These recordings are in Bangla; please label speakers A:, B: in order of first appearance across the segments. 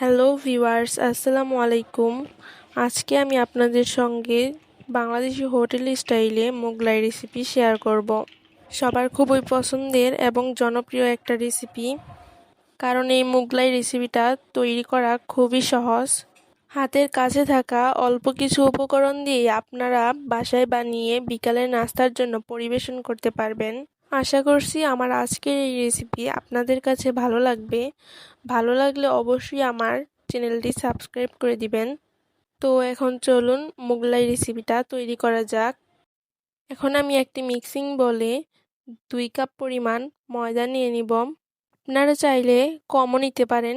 A: হ্যালো ভিউয়ার্স আসসালামু আলাইকুম আজকে আমি আপনাদের সঙ্গে বাংলাদেশি হোটেল স্টাইলে মোগলাই রেসিপি শেয়ার করব। সবার খুবই পছন্দের এবং জনপ্রিয় একটা রেসিপি কারণ এই মোগলাই রেসিপিটা তৈরি করা খুবই সহজ। হাতের কাছে থাকা অল্প কিছু উপকরণ দিয়ে আপনারা বাসায় বানিয়ে বিকালের নাস্তার জন্য পরিবেশন করতে পারবেন। আশা করছি আমার আজকের এই রেসিপি আপনাদের কাছে ভালো লাগবে। ভালো লাগলে অবশ্যই আমার চ্যানেলটি সাবস্ক্রাইব করে দিবেন। তো এখন চলুন মোগলাই রেসিপিটা তৈরি করা যাক। এখন আমি একটি মিক্সিং বলে দুই কাপ পরিমাণ ময়দা নিয়ে নিব। আপনারা চাইলে কমও নিতে পারেন।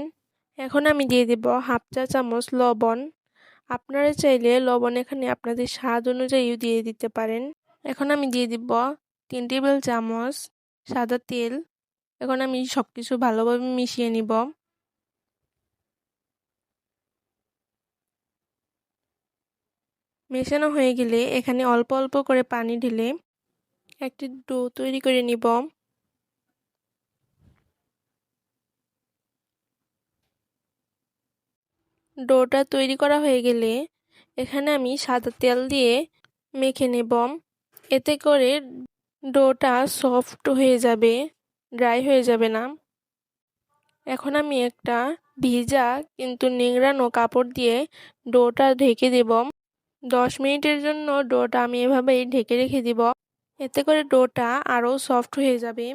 A: এখন আমি দিয়ে দেব হাফ চা চামচ লবণ। আপনারা চাইলে লবণ এখানে আপনাদের স্বাদ অনুযায়ীও দিয়ে দিতে পারেন। এখন আমি দিয়ে দিব তিন টেবিল চামচ, সাদা তেল। এখন আমি সব কিছু ভালোভাবে মিশিয়ে নিব। মেশানো হয়ে গেলে এখানে অল্প অল্প করে পানি ঢেলে একটি ডো তৈরি করে নিব। ডোটা তৈরি করা হয়ে গেলে এখানে আমি সাদা তেল দিয়ে মেখে নেব। এতে করে ডোটা সফট হয়ে যাবে, ড্রাই হয়ে যাবে না। এখন আমি একটা ভিজা কিন্তু নিংড়ানো কাপড় দিয়ে ডোটা ঢেকে দেব। দশ মিনিটের জন্য ডোটা আমি এভাবেই ঢেকে রেখে দিব। এতে করে ডোটা আরও সফট হয়ে যাবে।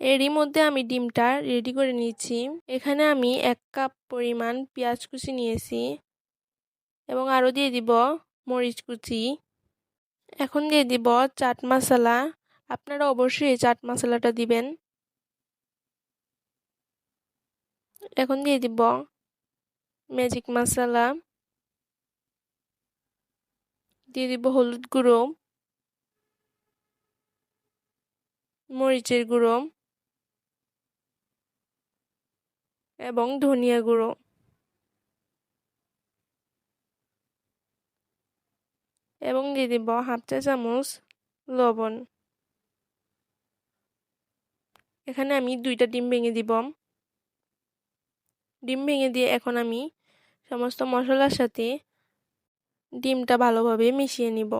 A: এরই মধ্যে আমি ডিমটা রেডি করে নিচ্ছি। এখানে আমি এক কাপ পরিমাণ পেঁয়াজ কুচি নিয়েছি এবং আরও দিয়ে দিব মরিচ কুচি। এখন দিয়ে দিব চাট মশলা। আপনারা অবশ্যই চাট মশলাটা দিবেন। এখন দিয়ে দিব ম্যাজিক মশলা দিয়ে দিব হলুদ গুঁড়ো। মরিচের গুঁড়ো। এবং ধনিয়া গুঁড়ো। এবং দিয়ে দিব হাফ চা চামচ লবণ। এখানে আমি দুইটা ডিম ভেঙে দিব। ডিম ভেঙে দিয়ে এখন আমি সমস্ত মশলার সাথে ডিমটা ভালোভাবে মিশিয়ে নিব।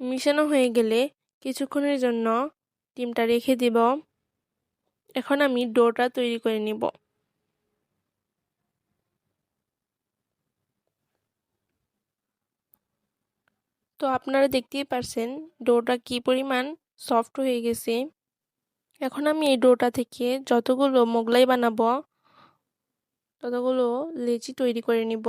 A: মিশানো হয়ে গেলে কিছুক্ষণের জন্য ডিমটা রেখে দিব। এখন আমি ডোটা তৈরি করে নিব। তো আপনারা দেখতেই পারছেন ডোটা কি পরিমাণ সফট হয়ে গেছে। এখন আমি এই ডোটা থেকে যতগুলো মোগলাই বানাবো, ততগুলো লেচি তৈরি করে নিব।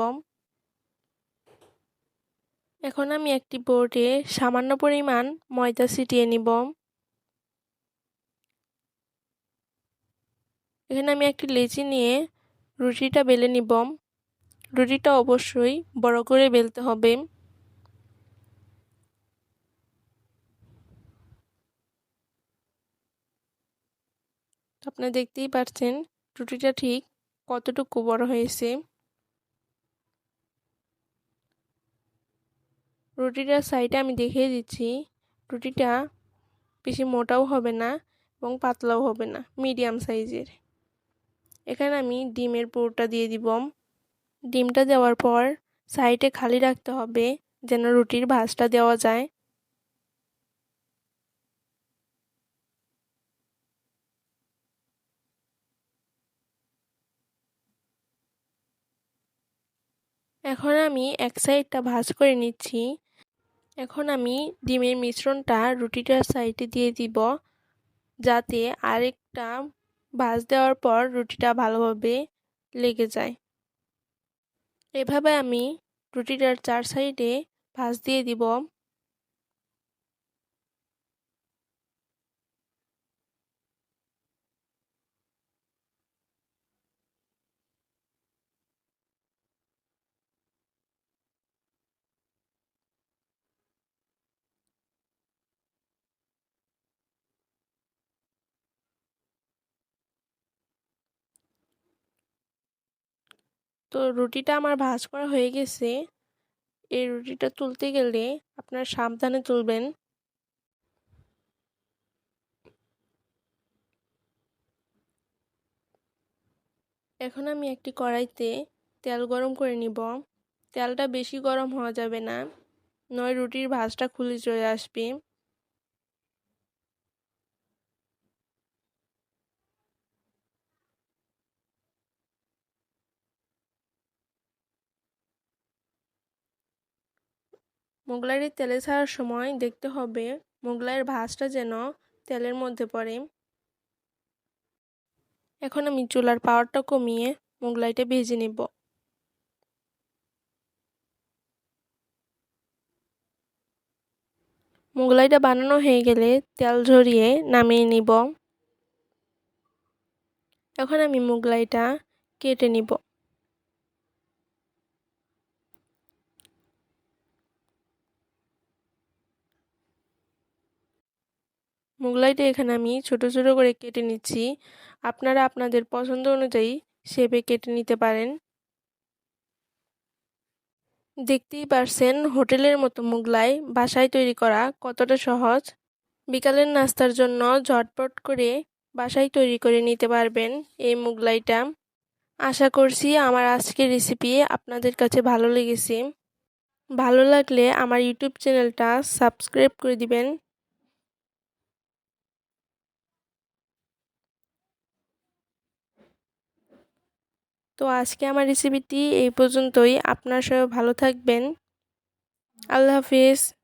A: এখন আমি একটি বোর্ডে সামান্য পরিমাণ ময়দা ছিটিয়ে নিব। এখানে আমি একটি লেচি নিয়ে রুটিটা বেলে নিব। রুটিটা অবশ্যই বড় করে বেলতে হবে। আপনারা দেখতেই পাচ্ছেন রুটিটা ঠিক কতটুকু বড় হয়েছে। রুটিটার সাইডে আমি দেখিয়ে দিচ্ছি, রুটিটা বেশি মোটাও হবে না এবং পাতলাও হবে না, মিডিয়াম সাইজের। এখানে আমি ডিমের পুরোটা দিয়ে দিব। ডিমটা দেওয়ার পর সাইডে খালি রাখতে হবে যেন রুটির ভাজটা দেওয়া যায়। এখন আমি এক সাইডটা ভাজ করে নিচ্ছি। এখন আমি ডিমের মিশ্রণটা রুটিটার সাইডে দিয়ে দিব, যাতে আরেকটা ভাজ দেওয়ার পর রুটিটা ভালোভাবে লেগে যায়। এভাবে আমি রুটিটার চার সাইডে ভাজ দিয়ে দিব। তো রুটিটা আমার ভাজ করা হয়ে গেছে। এই রুটিটা তুলতে গেলে আপনার সাবধানে তুলবেন। এখন আমি একটি কড়াইতে তেল গরম করে নিব। তেলটা বেশি গরম হওয়া যাবে না, নয় রুটির ভাজটা খুলে চলে আসবে। মোগলাইয়ের তেলে ছাড়ার সময় দেখতে হবে মোগলাইয়ের ভাজটা যেন তেলের মধ্যে পড়ে। এখন আমি চুলার পাওয়ারটা কমিয়ে মোগলাইটা ভেজে নেব। মোগলাইটা বানানো হয়ে গেলে তেল ঝরিয়ে নামিয়ে নিব। এখন আমি মোগলাইটা কেটে নিব। মোগলাইটা এখানে আমি ছোট ছোট করে কেটে নিচ্ছি। আপনারা আপনাদের পছন্দ অনুযায়ী শেপে কেটে নিতে পারেন। দেখতেই পারছেন হোটেলের মতো মোগলাই, বাসায় তৈরি করা কতটা সহজ। বিকালের নাস্তার জন্য ঝটপট করে বাসায় তৈরি করে নিতে পারবেন এই মোগলাইটা। আশা করছি আমার আজকের রেসিপি আপনাদের কাছে ভালো লেগেছে। ভালো লাগলে আমার ইউটিউব চ্যানেলটা সাবস্ক্রাইব করে দিবেন। তো আজকে আমার রেসিপিটি এই পর্যন্তই। আপনার সবাই ভালো থাকবেন। আল্লাহ হাফিজ।